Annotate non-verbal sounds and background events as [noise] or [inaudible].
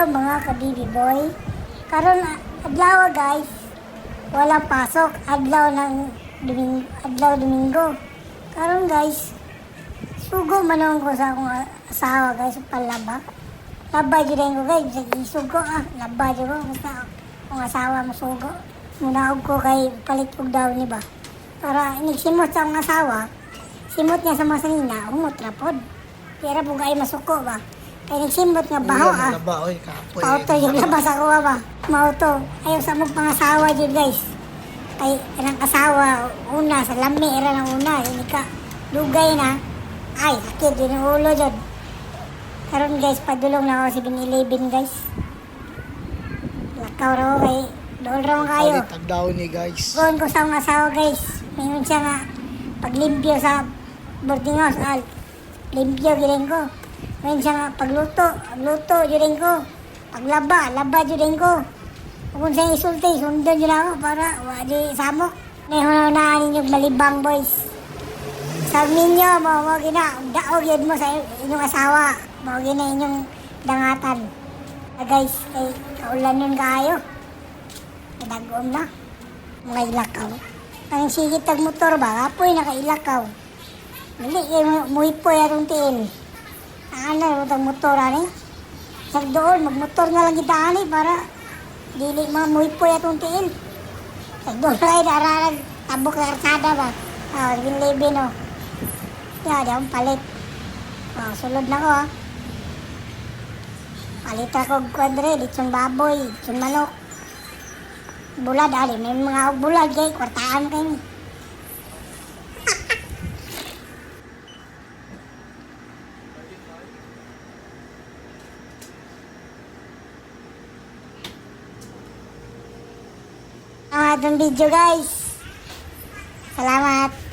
Hello mga kabibi boy. Karon adlaw guys. Walang pasok adlaw ng Domingo, adlaw Domingo. Karon guys, sugo manong ko sa akong asawa guys palaba. Laba jud ko guys, sige sugo ah, laba jud ko basta akong asawa mo sugo. Munaog ko kay palit og daw ni ba. Para nagsimot sa akong asawa, simot niya sa masanina, umot ra pod. Kaya po kayo masuko ba? Kaya nagsimot nga baho ah. Laba, oy, kapoy. Pauto yung labas ako ba? Mauto. Ayaw sa mong pangasawa dyan guys. Kay kanang asawa, una sa lami, era ng una. Hindi ka lugay na. Ay, sakit yun ang ulo dyan. Karon guys, padulong na ako si Bin guys. Lakaw raw kay doon raw kayo. Palit ang daw ni guys. Kuhan ko sa mga asawa guys. Mayroon siya nga paglimpyo sa boarding house. Al, limpyo giling ko. Mayroon siya nga pagluto. Luto giling ko. Paglaba, laba giling ko. Kung sa isulti, sundan lang ako para wadi samok. Mayroon na ninyong malibang boys. Sabi ninyo, mo gina, daog yun mo sa inyong asawa. Mo gina inyong dangatan. Ah, guys, kay kaulan nun kayo. Nadagom na. Mga ilakaw. Ang sigit motor ba? Apoy nakailakaw. Dili kay muhipoy atong tiil. Ano ang motor ani? Sa doon, magmotor na lang kita ani para dili mga muhipoy atong tiil. Sa doon [laughs] ay dararag tabok sa karsada ba? Ah, oh, binlibin oh. Ya, di akong palit. Oh, sulod na ko ah. Palit ako kwadre, litsong baboy, litsong manok bulad ali may mga bulad kay kwartaan kay ni Ang atong video guys. Salamat.